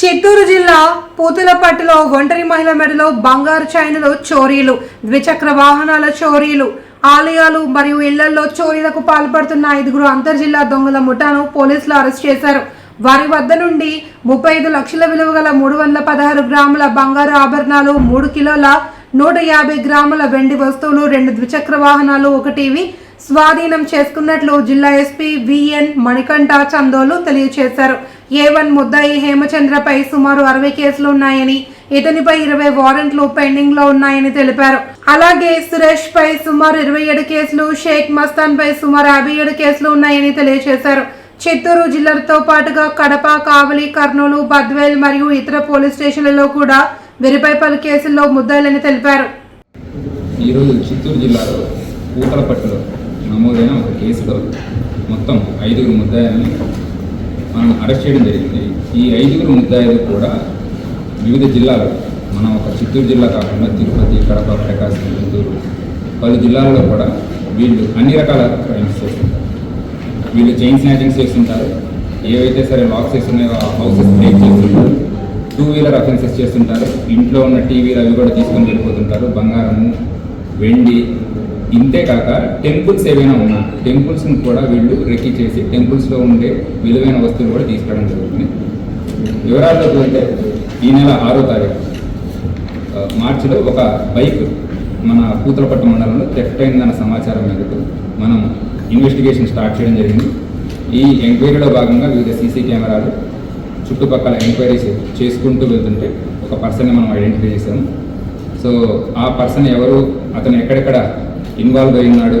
చిత్తూరు జిల్లా పూతులపట్టులో ఒంటరి మహిళ మెడలో బంగారు చైన్లు చోరీలు ద్విచక్ర వాహనాల చోరీలు ఆలయాలు మరియు ఇళ్ళలో చోరీలకు పాల్పడుతున్న ఐదుగురు అంతర్జిల్లా దొంగల ముఠాను పోలీసులు అరెస్ట్ చేశారు. వారి వద్ద నుండి ముప్పై ఐదు లక్షల విలువ గల మూడు వందల పదహారు గ్రాముల బంగారు ఆభరణాలు మూడు కిలోల నూట యాభై గ్రాముల వెండి వస్తువులు రెండు ద్విచక్ర వాహనాలు ఒక టీవీ స్వాధీనం చేసుకున్నట్లు జిల్లా ఎస్పీ విఎన్ మణికంఠ చందోలు తెలియజేశారు ఏ వన్ ముద్దాయి హేమచంద్రపై సుమారు అరవై కేసులు ఉన్నాయని ఇతనిపై ఇరవై వారెంట్లు పెండింగ్లో ఉన్నాయని తెలిపారు. అలాగే సురేష్ పై సుమారు ఇరవై ఏడు కేసులు షేక్ మస్తాన్ పై సుమారు యాభై ఏడు కేసులు ఉన్నాయని తెలియజేశారు చిత్తూరు జిల్లాతో పాటుగా కడప కావలి కర్నూలు బద్వేల్ మరియు ఇతర పోలీస్ స్టేషన్లలో కూడా వీరిపై పలు కేసుల్లో ముద్దాయిలని తెలిపారు. ఈరోజు చిత్తూరు జిల్లాలో పూతలపట్టులో నమోదైన ఒక కేసులో మొత్తం ఐదుగురు ముద్దాయిల్ని మనం అరెస్ట్ చేయడం జరిగింది. ఈ ఐదుగురు ముద్దాయిలు కూడా వివిధ జిల్లాలు మనం ఒక చిత్తూరు జిల్లా కాకుండా తిరుపతి కడప ప్రకాశం గుంటూరు పలు జిల్లాలలో కూడా వీళ్ళు అన్ని రకాల క్రైమ్స్ చేస్తుంటారు. వీళ్ళు చైన్ స్నాచింగ్స్ చేస్తుంటారు. ఏవైతే సరే లాక్స్ ఉన్నాయో హౌసెస్ బ్రేక్ చేస్తుంటారు. టూ వీలర్ అఫెన్సెస్ చేస్తుంటారు. ఇంట్లో ఉన్న టీవీలు అవి కూడా తీసుకొని వెళ్ళిపోతుంటారు. వెండి ఇంతేకాక టెంపుల్స్ ఏవైనా ఉన్నా టెంపుల్స్ని కూడా వీళ్ళు రెక్కి చేసి టెంపుల్స్లో ఉండే విలువైన వస్తువులు కూడా తీసుకురావడం జరుగుతుంది. వివరాల్లోకి వెళ్తే ఈ నెల ఆరో తారీఖు మార్చిలో ఒక బైక్ మన పూతలపట్టు మండలంలో థెఫ్ట్ అయిందన్న సమాచారం మేరకు మనం ఇన్వెస్టిగేషన్ స్టార్ట్ చేయడం జరిగింది. ఈ ఎంక్వైరీలో భాగంగా వివిధ సీసీ కెమెరాలు చుట్టుపక్కల ఎంక్వైరీస్ చేసుకుంటూ వెళ్తుంటే ఒక పర్సన్ని మనం ఐడెంటిఫై చేసాము సో ఆ పర్సన్ ఎవరు అతను ఎక్కడెక్కడ ఇన్వాల్వ్ అయి ఉన్నాడు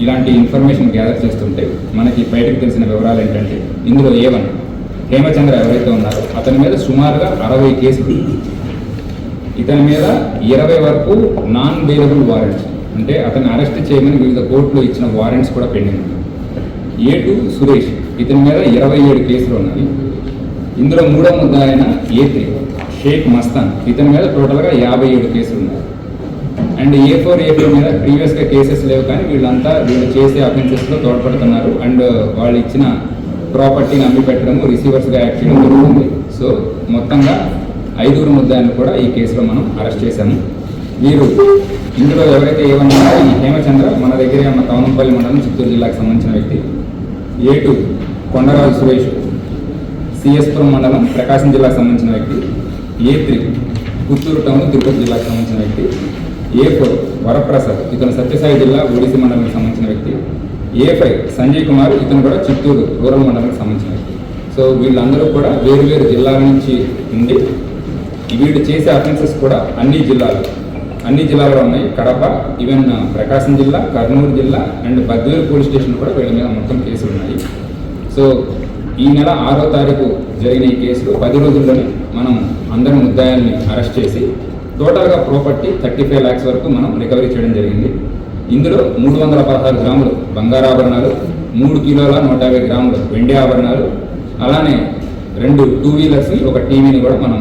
ఇలాంటి ఇన్ఫర్మేషన్ గ్యాదర్ చేస్తుంటే మనకి బయటకు తెలిసిన వివరాలు ఏంటంటే ఇందులో ఏవన్ హేమచంద్ర ఎవరైతే ఉన్నారో అతని మీద సుమారుగా అరవై కేసులు ఇతని మీద ఇరవై వరకు నాన్ వేలబుల్ వారెంట్స్ అంటే అతన్ని అరెస్ట్ చేయమని వివిధ కోర్టులో ఇచ్చిన వారెంట్స్ కూడా పెండింగ్ ఏ టు సురేష్ ఇతని మీద ఇరవై ఏడు కేసులు ఉన్నాయి. ఇందులో మూడో ముద్ద అయిన ఏ త్రీ షేక్ మస్తాన్. ఇతని మీద టోటల్గా యాభై ఏడు కేసులు ఉన్నాయి. And A four A four మీద ప్రీవియస్గా కేసెస్ లేవు కానీ వీళ్ళంతా వీళ్ళు చేసే అఫెన్సెస్లో తోడ్పడుతున్నారు. అండ్ వాళ్ళు ఇచ్చిన ప్రాపర్టీని అమ్మి పెట్టడం రిసీవర్స్గా యాక్ట్ చేయడం జరుగుతుంది. సో మొత్తంగా ఐదుగురు ముద్దాయిలను కూడా ఈ కేసులో మనం అరెస్ట్ చేశాము. వీరు ఇందులో ఎవరైతే ఏమన్నారో ఈ హేమచంద్ర మన దగ్గరే ఉన్న కవనంపల్లి మండలం చిత్తూరు జిల్లాకు సంబంధించిన వ్యక్తి. ఏ టూ కొండరాజు సురేష్ సిఎస్పురం మండలం ప్రకాశం జిల్లాకు సంబంధించిన వ్యక్తి. ఏ త్రీ టౌన్ తిరుపతి జిల్లాకు సంబంధించిన వ్యక్తి. ఏ ఫోర్ వరప్రసాద్ ఇతను సత్యసాయి జిల్లా ఒడిసి మండలానికి సంబంధించిన వ్యక్తి. ఏ ఫైవ్ సంజయ్ కుమార్ ఇతను కూడా చిత్తూరు రూరల్ మండలానికి సంబంధించిన వ్యక్తి. సో వీళ్ళందరూ కూడా వేరు వేరు జిల్లాల నుంచి ఉండి వీళ్ళు చేసే అఫెన్సెస్ కూడా అన్ని జిల్లాలు అన్ని జిల్లాలో ఉన్నాయి. కడప ఈవెన్ ప్రకాశం జిల్లా కర్నూలు జిల్లా అండ్ బద్వేలు పోలీస్ స్టేషన్ కూడా వీళ్ళ మీద మొత్తం కేసులు ఉన్నాయి. సో ఈ నెల ఆరో తారీఖు జరిగిన ఈ కేసులో పది రోజుల్లోనే మనం అందరి ముద్దాయాల్ని అరెస్ట్ చేసి టోటల్గా ప్రాపర్టీ థర్టీ ఫైవ్ ల్యాక్స్ వరకు మనం రికవరీ చేయడం జరిగింది. ఇందులో మూడు వందల పదహారు గ్రాములు బంగారాభరణాలు మూడు కిలోల నూట యాభై గ్రాములు వెండి ఆభరణాలు అలానే రెండు టూ వీలర్స్ని ఒక టీవీని కూడా మనం